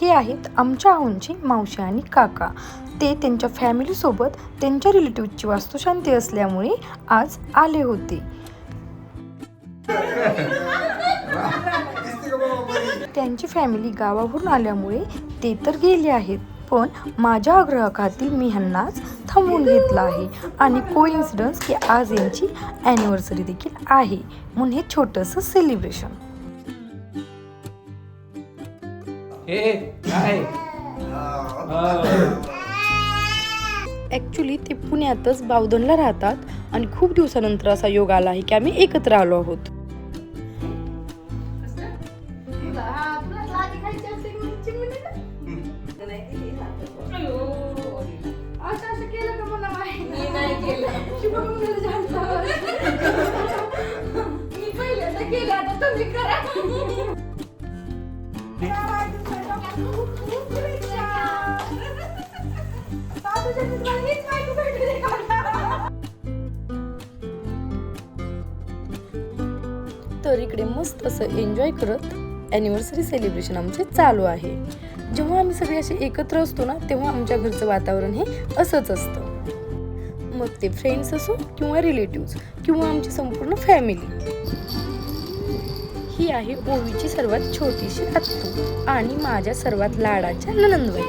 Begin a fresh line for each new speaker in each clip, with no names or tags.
हे आहेत आमच्या आऊंची मावशी आणि काका. ते त्यांच्या फॅमिलीसोबत त्यांच्या रिलेटिव्हची वास्तुशांती असल्यामुळे आज आले होते. त्यांची फॅमिली गावावरून आल्यामुळे ते तर गेले आहेत पण माझ्या आग्रहाखातील मी ह्यांनाच थांबवून घेतलं आहे. आणि कोइन्सिडन्स की आज यांची ॲनिव्हर्सरी देखील आहे. म्हणून हे छोटंसं सेलिब्रेशन
हे काय?
ॲक्च्युली ते पुण्यातच बावधनला राहतात आणि खूप दिवसानंतर असा योग आला आहे की आम्ही एकत्र आलो आहोत. तर इकडे मस्त असं एन्जॉय करत ॲनिव्हर्सरी सेलिब्रेशन आमचे चालू आहे. जेव्हा आम्ही सगळे असे एकत्र असतो ना तेव्हा आमच्या घरचं वातावरण हे असंच असतं. मग ते फ्रेंड्स असो किंवा रिलेटिव्स किंवा आमची संपूर्ण फॅमिली ही आहे ओवीची सर्वात छोटीशी आत्तू आणि माझ्या सर्वात लाडाच्या ननंदबाई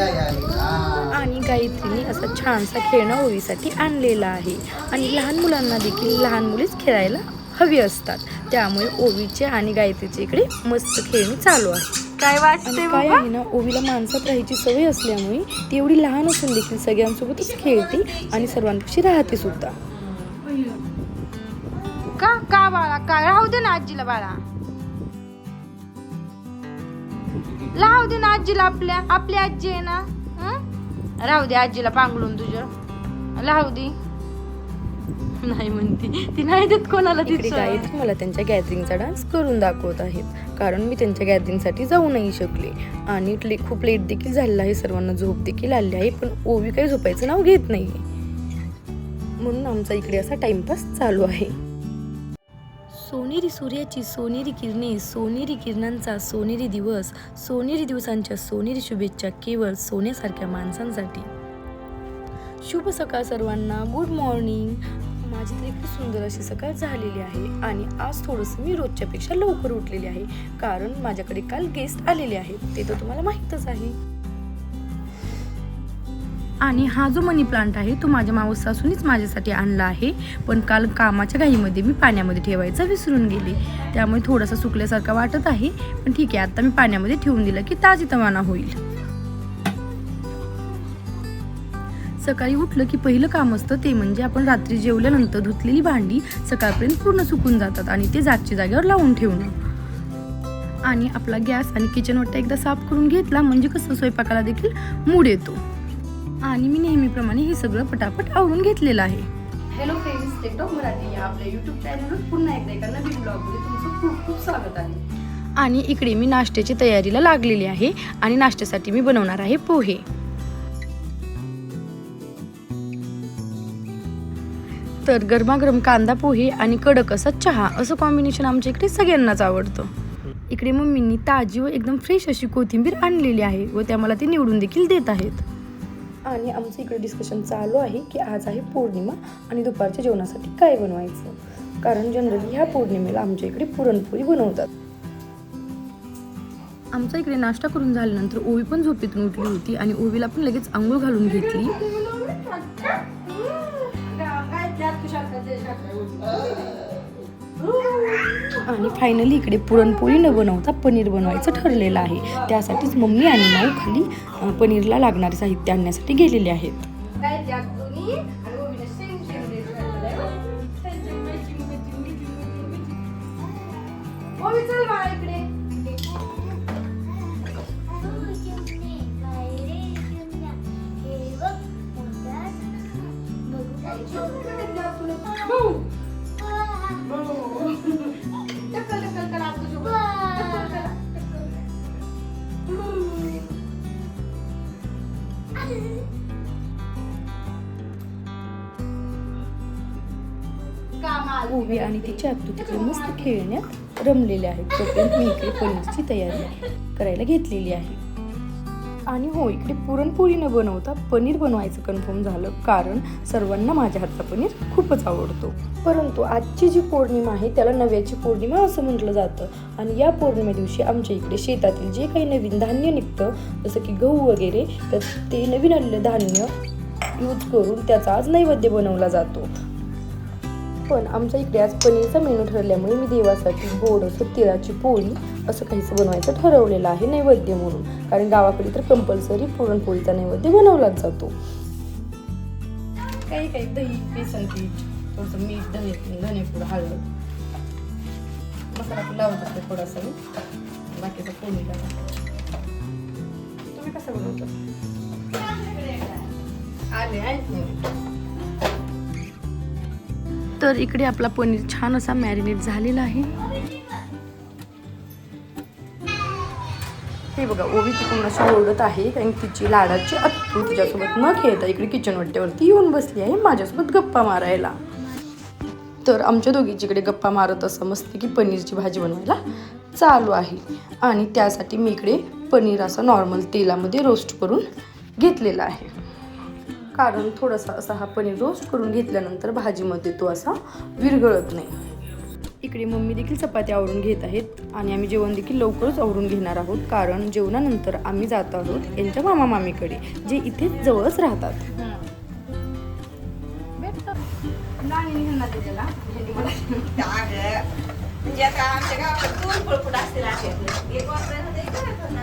आणि गायत्रीने असं छानसा खेळणं ओवीसाठी आणलेला आहे. आणि लहान मुलांना देखील लहान मुलीच खेळायला हवी असतात. त्यामुळे ओवीचे आणि गायत्रीचे इकडे मस्त खेळणी चालू आहे
काय वाटते
काय आहे ना ओवीला माणसात राहायची सवय असल्यामुळे ती एवढी लहान असून देखील सगळ्यांसोबतच खेळते आणि सर्वांपाशी राहते सुद्धा.
का का बाळा? काय? राहू दे ना आजीला बाळा. राहू दे ना आजीला आपल्या आपली आजी आहे ना? राहू दे आजीला पांगलून तुझ्या राहू दे. नाही म्हणते. ती नाही देत कोणाला तिचं.
गायत्री मला त्यांच्या गॅदरिंगचा डान्स करून दाखवत आहेत. कारण मी त्यांच्या गॅदरिंगसाठी जाऊ नाही शकले. आणि ले खूप लेट देखील झालेलं आहे. सर्वांना झोप देखील आली आहे. पण ओवी काही झोपायचं नाव घेत नाही म्हणून आमचा इकडे असा टाइमपास चालू आहे. सोनेरी सूर्याची सोनेरी किरणे सोनेरी किरणांचा सोनेरी दिवस सोनेरी दिवसांच्या सोनेरी शुभेच्छा केवळ सोन्यासारख्या माणसांसाठी. शुभ सकाळ सर्वांना. गुड मॉर्निंग माझी तर इतकी सुंदर अशी सकाळ झालेली आहे आणि आज थोडंसं मी रोजच्यापेक्षा लवकर उठलेली आहे. कारण माझ्याकडे काल गेस्ट आलेले आहेत. ते तर तुम्हाला माहीतच आहे. आणि हा जो मनी प्लांट आहे तो माझ्या मावस सासूनीच माझ्यासाठी आणला आहे. पण काल कामाच्या घाईमध्ये मी पाण्यामध्ये ठेवायचं विसरून गेले. त्यामुळे थोडासा सुकल्यासारखा वाटत आहे. पण ठीक आहे आता मी पाण्यामध्ये ठेवून दिलं की ताजी तवाना होईल. सकाळी उठलं की पहिलं काम असतं ते म्हणजे आपण रात्री जेवल्यानंतर धुतलेली भांडी सकाळपर्यंत पूर्ण सुकून जातात आणि ते जागच्या जागेवर लावून ठेवणं. आणि आपला गॅस आणि किचन वाटा एकदा साफ करून घेतला म्हणजे कसं स्वयंपाकाला देखील मूड येतो. आणि मी नेहमीप्रमाणे हे सगळं पटापट आवरून घेतलेलं आहे. हॅलो फ्रेंड्स टेकटॉक मराठी या आपल्या युट्यूब चॅनलवर पुन्हा एकदा एका नवीन ब्लॉगमध्ये तुमचं खूप खूप स्वागत आहे. आणि इकडे मी नाश्त्याची तयारीला लागलेली आहे आणि नाश्त्यासाठी मी बनवणार आहे पोहे. तर गरमागरम कांदा पोहे आणि कडक असा चहा असं कॉम्बिनेशन आमच्या इकडे सगळ्यांनाच आवडतं. इकडे मम्मींनी ताजी व एकदम फ्रेश अशी कोथिंबीर आणलेली आहे व त्या मला ती निवडून देखील देत आहेत. आणि आमचं इकडे डिस्कशन चालू आहे की आज आहे पौर्णिमा आणि दुपारच्या जेवणासाठी काय बनवायचं? कारण जनरली ह्या पौर्णिमेला आमच्या इकडे पुरणपोळी बनवतात. आमचा इकडे नाश्ता करून झाल्यानंतर ओवी पण झोपेतून उठली होती आणि ओवीला पण लगेच आंघोळ घालून घेतली. आणि फायनली इकडे पुरणपोळी न बनवता पनीर बनवायचं ठरलेलं आहे. त्यासाठीच मम्मी आणि माऊ खाली पनीरला लागणारे साहित्य आणण्यासाठी गेलेले आहेत. ओवी आणि तिच्या आतू तिकडे मस्त खेळण्यात रमलेले आहेत. तोपर्यंत मी इकडे पनीरची तयारी करायला घेतलेली आहे. आणि हो इकडे पुरणपोळी न बनवता पनीर बनवायचं कन्फर्म झालं. कारण सर्वांना माझ्या हातचा पनीर खूपच आवडतो. परंतु आजची जी पौर्णिमा आहे त्याला नव्याची पौर्णिमा असं म्हटलं जातं. आणि या पौर्णिमे दिवशी आमच्या इकडे शेतातील जे काही नवीन धान्य निघतं जसं की गहू वगैरे तर ते नवीन आलेलं धान्य यूज करून त्याचा आज नैवेद्य बनवला जातो. पण आमच्या इकडे आज पनीरचा मेनू ठरल्यामुळे मी देवासाठी गोड असं तिळाची पोळी असं काहीसं बनवायचं ठरवलेलं आहे नैवेद्य म्हणून. कारण गावाकडे तर कंपल्सरी पुरणपोळीचा नैवेद्य बनवलाच जातो. काही काही दही बेसन पीठ थोडंसं मीठ धने धनेपूड हळद. मसाला पण लावत असते थोडासा मी. बाकीचा फोडणीला तुम्ही कसं बनवता? आले आहेत तर इकडे आपला पनीर छान असा मॅरिनेट झालेला आहे. हे बघा ओवी तिकडून अशी ओरडत आहे कारण तिची लाडाची अत्तू तिच्यासोबत न खेळता इकडे किचन वट्ट्यावरती येऊन बसली आहे माझ्यासोबत गप्पा मारायला. तर आमच्या दोघीची इकडे गप्पा मारत असं मस्त की पनीरची भाजी बनवायला चालू आहे. आणि त्यासाठी मी इकडे पनीर असं नॉर्मल तेलामध्ये रोस्ट करून घेतलेला आहे. कारण थोडासा असा हा पनीर रोस्ट करून घेतल्यानंतर भाजीमध्ये तो असा विरघळत नाही. इकडे मम्मी देखील चपात्या आवरून घेत आहेत आणि आम्ही जेवण देखील लवकरच आवरून घेणार आहोत कारण जेवणानंतर आम्ही जात आहोत यांच्या मामा मामीकडे जे इथे जवळच राहतात.
म्हणजे आता आमच्या गावात दोन असतील असे एक वापरायला ते एक वापरायला.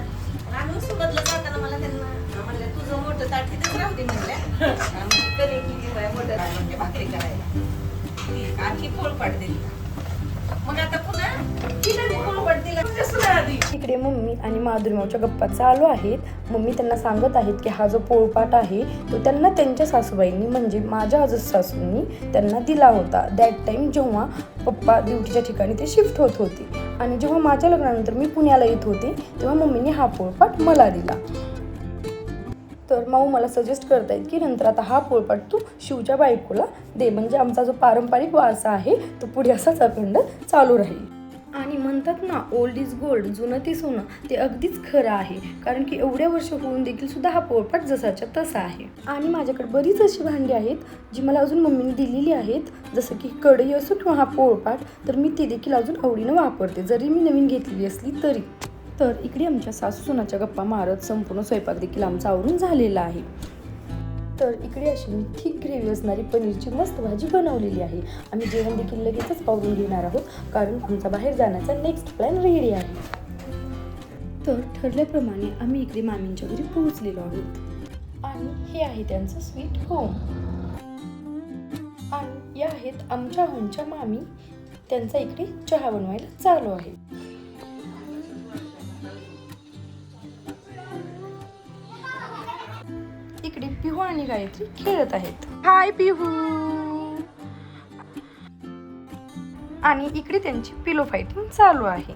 आम्ही उसमतलं जाताना मला त्यांना म्हणलं तुझं मोठं ताट तिथेच राहू दे म्हणल्या मोठं म्हणजे भाकरी करायला. आणखी पोळपाट दिली. मग आता पुन्हा
इकडे मम्मी आणि माधुरीमावच्या गप्पा चालू आहेत. मम्मी त्यांना सांगत आहेत की हा जो पोळपाट आहे तो त्यांना त्यांच्या सासूबाईंनी म्हणजे माझ्या आजच सासूंनी त्यांना दिला होता. दॅट टाइम जेव्हा पप्पा ड्युटीच्या ठिकाणी ते शिफ्ट होत होते. आणि जेव्हा माझ्या लग्नानंतर मी पुण्याला येत होते तेव्हा मम्मीने हा पोळपाट मला दिला. तर माऊ मला सजेस्ट करतायत की नंतर आता हा पोळपाट तू शिवच्या बायकोला दे. म्हणजे आमचा जो पारंपरिक वारसा आहे तो पुढे असाच अखंड चालू राहील. आणि म्हणतात ना ओल्ड इज गोल्ड जुनं ते सोनं ते अगदीच खरं आहे. कारण की एवढ्या वर्ष होऊन देखील सुद्धा हा पोळपाट जसाच्या तसा आहे. आणि माझ्याकडे बरीच अशी भांडी आहेत जी मला अजून मम्मीने दिलेली आहेत. जसं की कढई असो किंवा हा पोळपाट तर मी ती देखील अजून आवडीनं वापरते. जरी मी नवीन घेतलेली असली तरी. तर इकडे आमच्या सासू सुनाच्या गप्पा मारत संपूर्ण स्वयंपाक देखील आमचा आवरून झालेला आहे. तर इकडे अशी मी थिक ग्रेव्ही असणारी पनीरची मस्त भाजी बनवलेली आहे. आम्ही जेवण देखील लगेचच पावरून घेणार आहोत कारण आमचा बाहेर जाण्याचा नेक्स्ट प्लॅन रेडी आहे. तर ठरल्याप्रमाणे आम्ही इकडे मामींच्या घरी पोहोचलेलो आहोत. आणि हे आहे त्यांचं स्वीट होम आणि या आहेत आमच्या होमच्या मामी. त्यांचा इकडे चहा बनवायला चालू आहे. इकडे पिहू आणि गायत्री खेळत आहेत. हाय पिहू! आणि इकडे त्यांची पिलो फायटिंग चालू आहे.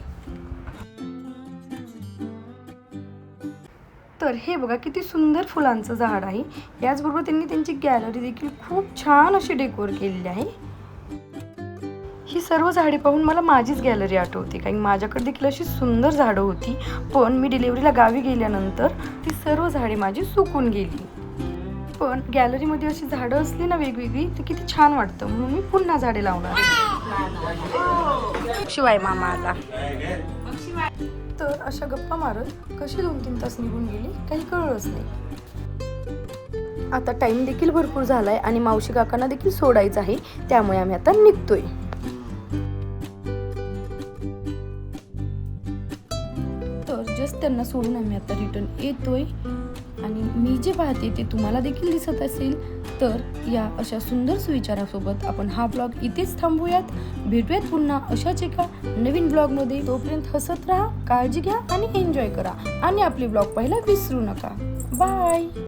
तर हे बघा किती सुंदर फुलांचं झाड आहे. याचबरोबर त्यांनी त्यांची गॅलरी देखील खूप छान अशी डेकोर केलेली आहे. ही सर्व झाडे पाहून मला माझीच गॅलरी आठवते. कारण माझ्याकडे देखील अशी सुंदर झाडं होती. पण मी डिलिव्हरीला गावी गेल्यानंतर ती सर्व झाडे माझी सुकून गेली. पण गॅलरीमध्ये अशी झाडं असली ना वेगवेगळी तर किती छान वाटतं. म्हणून मी पुन्हा झाडे लावणार शिवाय मामा आला. तर अशा गप्पा मारत कशी दोन तीन तास निघून गेली काही कळलंच नाही. आता टाइम देखील भरपूर झालाय आणि मावशी काकांना देखील सोडायचं आहे त्यामुळे आम्ही आता निघतोय. तर जस्ट त्यांना सोडून आम्ही आता रिटर्न येतोय. आणि मी जे पाहते ते तुम्हाला देखील दिसत असेल तर या अशा सुंदर सुविचारासोबत आपण हा ब्लॉग इथेच थांबूयात. भेटूयात पुन्हा अशाच एका नवीन ब्लॉगमध्ये. तोपर्यंत हसत राहा काळजी घ्या आणि एन्जॉय करा. आणि आपले ब्लॉग पाहायला विसरू नका. बाय!